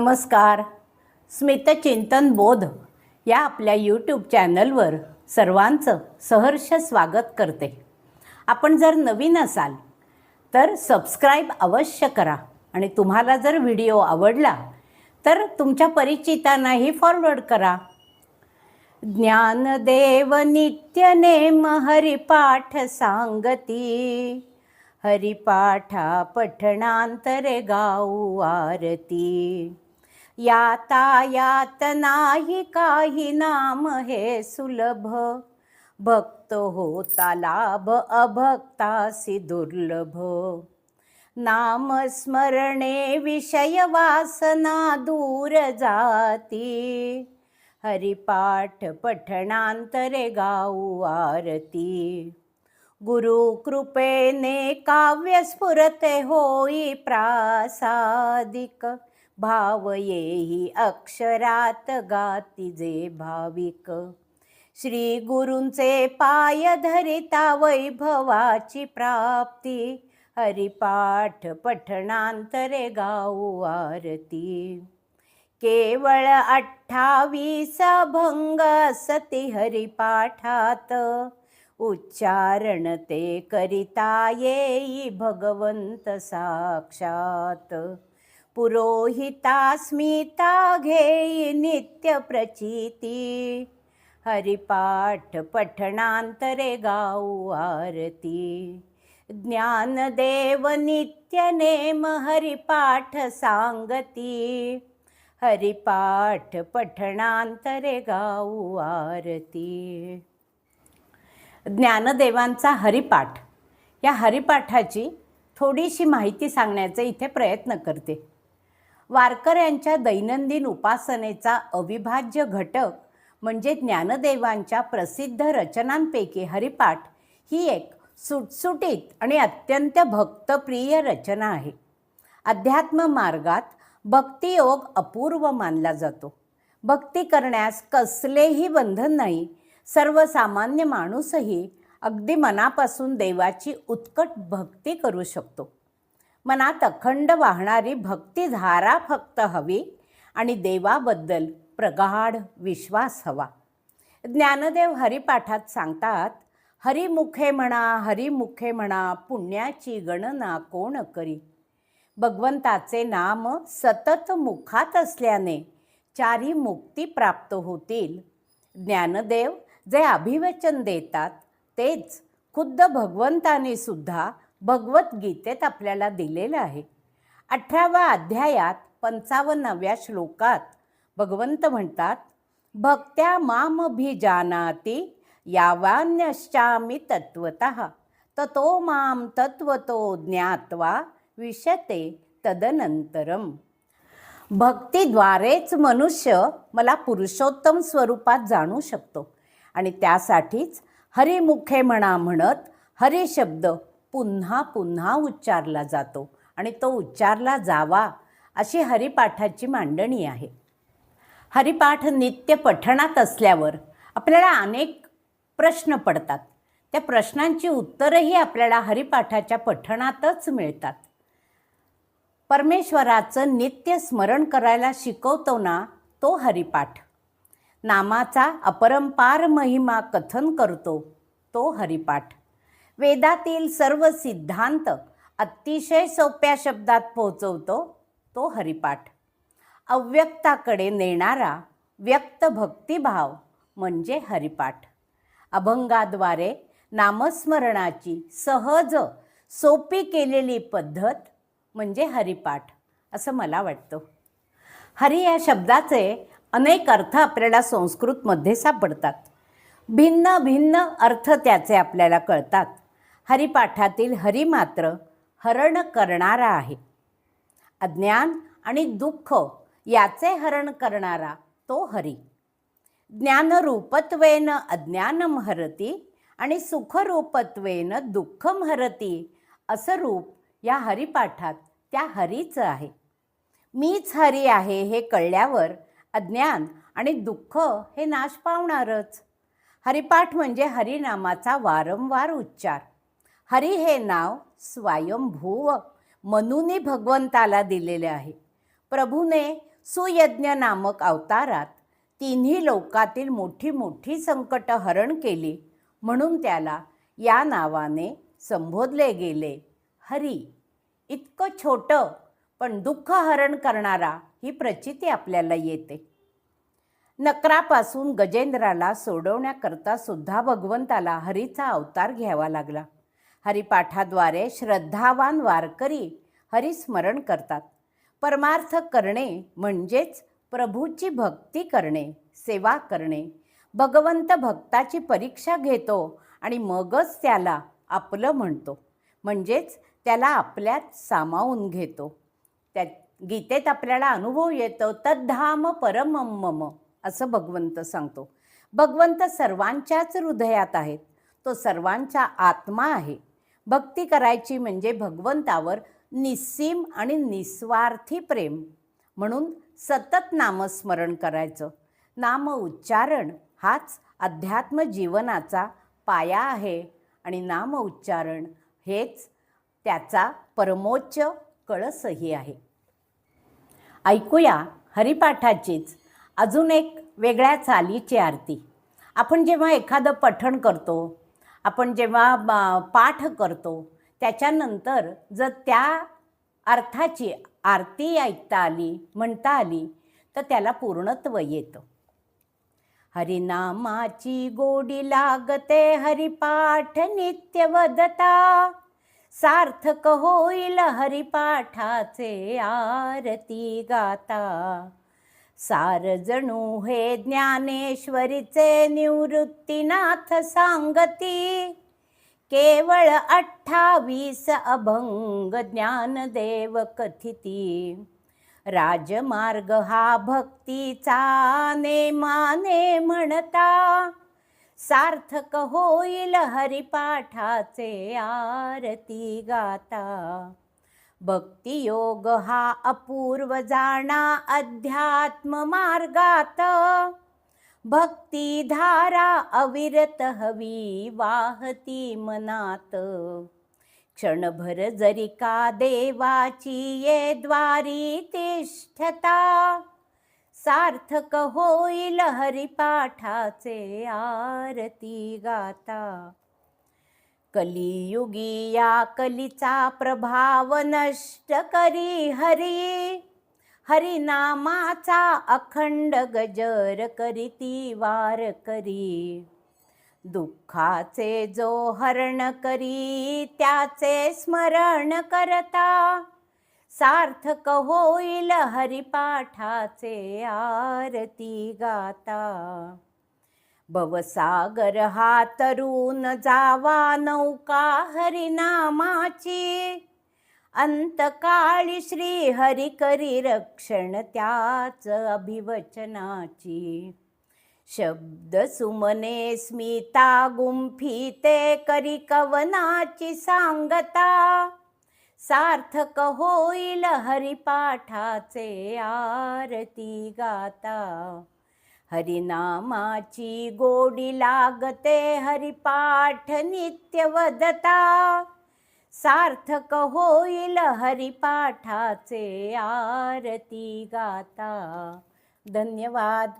नमस्कार. स्मितचिंतन बोध या आपल्या यूट्यूब चॅनलवर सर्वांचं सहर्ष स्वागत करते. आपण जर नवीन असाल तर सबस्क्राईब अवश्य करा आणि तुम्हाला जर व्हिडिओ आवडला तर तुमच्या परिचितांनाही फॉरवर्ड करा. ज्ञानदेव नित्य नेम हरिपाठ सांगती हरिपाठा पठणांतरे गाऊ आरती. याता यात नाही काही नाम हे सुलभ. भक्त होता लाभ अभक्तासी दुर्लभ. नामस्मरणे विषय वासना दूर जाती. हरिपाठ पठणांतरे गाऊ आरती. गुरु कृपेने काव्य स्फुरते होई प्रासादिक. भाव येही अक्षरात गाती जे भाविक। श्री गुरूंचे पाय धरिता वैभवाची प्राप्ती। हरिपाठ पठणांतरे गाऊ आरती। केवळ अठ्ठावीस भंग सती हरिपाठात। उच्चारण ते करिता येई भगवंत साक्षात। पुरोहिता स्मिता घेई नित्य प्रचिती. हरिपाठ पठणांतरे गाऊ आरती. ज्ञानदेव नित्य नेम हरिपाठ सांगती. हरिपाठ पठणांतरे गाऊ आरती. ज्ञानदेवांचा हरिपाठ. या हरिपाठाची थोडीशी माहिती सांगण्याचा इथे प्रयत्न करते. वारकऱ्यांच्या दैनंदिन उपासनेचा अविभाज्य घटक म्हणजे ज्ञानदेवांच्या प्रसिद्ध रचनांपैकी हरिपाठ ही एक सुटसुटीत आणि अत्यंत भक्तप्रिय रचना आहे. अध्यात्म मार्गात भक्तियोग अपूर्व मानला जातो. भक्ती करण्यास कसलेही बंधन नाही सर्वसामान्य माणूसही अगदी मनापासून देवाची उत्कट भक्ती करू शकतो. मनात अखंड वाहणारी भक्तिधारा फक्त हवी आणि देवाबद्दल प्रगाढ विश्वास हवा. ज्ञानदेव हरिपाठात सांगतात हरिमुखे म्हणा हरिमुखे म्हणा पुण्याची गणना कोण करी? भगवंताचे नाम सतत मुखात असल्याने चारी मुक्ती प्राप्त होतील. ज्ञानदेव जे अभिवचन देतात तेच खुद्द भगवंताने सुद्धा भगवद्गीतेत आपल्याला दिलेलं आहे. अठराव्या अध्यायात पंचावन्नाव्या श्लोकात भगवंत म्हणतात भक्त्या मामभिजानाती यावान्यश्चामी तत्वत ततो माम तत्वतो ज्ञात्वा विशते तदनंतरम भक्तीद्वारेच मनुष्य मला पुरुषोत्तम स्वरूपात जाणू शकतो. आणि त्यासाठीच हरिमुखे म्हणा म्हणत हरिशब्द पुन्हा पुन्हा उच्चारला जातो आणि तो उच्चारला जावा अशी हरिपाठाची मांडणी आहे. हरिपाठ नित्य पठणात असल्यावर आपल्याला अनेक प्रश्न पडतात. त्या प्रश्नांची उत्तरंही आपल्याला हरिपाठाच्या पठणातच मिळतात. परमेश्वराचं नित्य स्मरण करायला शिकवतो ना तो हरिपाठ. नामाचा अपरंपार महिमा कथन करतो तो हरिपाठ. वेदातील सर्व सिद्धांत अतिशय सोप्या शब्दात पोहोचवतो तो हरिपाठ. अव्यक्ताकडे नेणारा व्यक्त भक्तिभाव म्हणजे हरिपाठ. अभंगाद्वारे नामस्मरणाची सहज सोपी केलेली पद्धत म्हणजे हरिपाठ असं मला वाटतं. हरी या शब्दाचे अनेक अर्थ आपल्याला संस्कृतमध्ये सापडतात. भिन्न भिन्न अर्थ त्याचे आपल्याला कळतात. हरिपाठातील हरी मात्र हरण करणारा आहे. अज्ञान आणि दुःख याचे हरण करणारा तो हरी. ज्ञानरूपत्वेन अज्ञानम हरती आणि सुखरूपत्वेन दुःखम हरती असं रूप या हरिपाठात त्या हरीचं आहे. मीच हरी आहे हे कळल्यावर अज्ञान आणि दुःख हे नाश पावणारच. हरिपाठ म्हणजे हरिनामाचा वारंवार उच्चार. हरी हे नाव स्वयंभूव मनूने भगवंताला दिलेले आहे. प्रभूने सुयज्ञ नामक अवतारात तिन्ही लोकातील मोठी मोठी संकट हरण केली म्हणून त्याला या नावाने संबोधले गेले. हरी इतकं छोटं पण दुःख हरण करणारा ही प्रचिती आपल्याला येते. नकरापासून गजेंद्राला सोडवण्याकरता सुद्धा भगवंताला हरीचा अवतार घ्यावा लागला. हरिपाठाद्वारे श्रद्धावान वारकरी हरिस्मरण करतात. परमार्थ करणे म्हणजेच प्रभूची भक्ती करणे सेवा करणे. भगवंत भक्ताची परीक्षा घेतो आणि मगच त्याला आपलं म्हणतो. म्हणजेच त्याला आपल्यात सामावून घेतो. त्या गीतेत आपल्याला अनुभव येतो तद्धाम परमम मम असं भगवंत सांगतो. भगवंत सर्वांच्याच हृदयात आहेत. तो सर्वांचा आत्मा आहे. भक्ती करायची म्हणजे भगवंतावर निस्सीम आणि निस्वार्थी प्रेम. म्हणून सतत नामस्मरण करायचं. नाम उच्चारण हाच अध्यात्म जीवनाचा पाया आहे. आणि नाम उच्चारण हेच त्याचा परमोच्च कळसही आहे. ऐकूया हरिपाठाचीच अजून एक वेगळ्या चालीची आरती. आपण जेव्हा एखादं पठण करतो आपण जेव्हा पाठ करतो त्याच्यानंतर जर त्या अर्थाची आरती ऐकता आली म्हणता आली तर त्याला पूर्णत्व येतं. हरिनामाची गोडी लागते हरिपाठ नित्य वदता. सार्थक होईल हरिपाठाचे आरती गाता. सार जणू हे ज्ञानेश्वरीचे निवृत्तीनाथ सांगती. केवळ अठ्ठावीस अभंग ज्ञानदेव कथिती. राजमार्ग हा भक्तीचा नेमाने म्हणता. सार्थक होईल हरिपाठाचे आरती गाता. भक्तियोग हा अपूर्व जाणा अध्यात्म मार्गात. भक्तिधारा अविरत हवी वाहती मनात. क्षणभर जरी का देवाची ये द्वारी तिष्ठता सार्थक होईल हरिपाठाचे आरती गाता. कलियुगी या कलीचा प्रभाव नष्ट करी हरी. हरिनामाचा अखंड गजर करीती वार करी. दुःखाचे जो हरण करी त्याचे स्मरण करता. सार्थक होईल हरिपाठाचे आरती गाता. भवसागर हा तरुण जावा नौका हरिनामाची. अंतकाळी श्री हरी करी रक्षण त्याच अभिवचनाची. शब्द सुमने स्मिता गुंफी ते करी कवनाची सांगता. सार्थक होईल हरिपाठाचे आरती गाता. हरिनामाची गोडी लागते हरिपाठ नित्य वदता. सार्थक होईल हरिपाठाचे आरती गाता. धन्यवाद.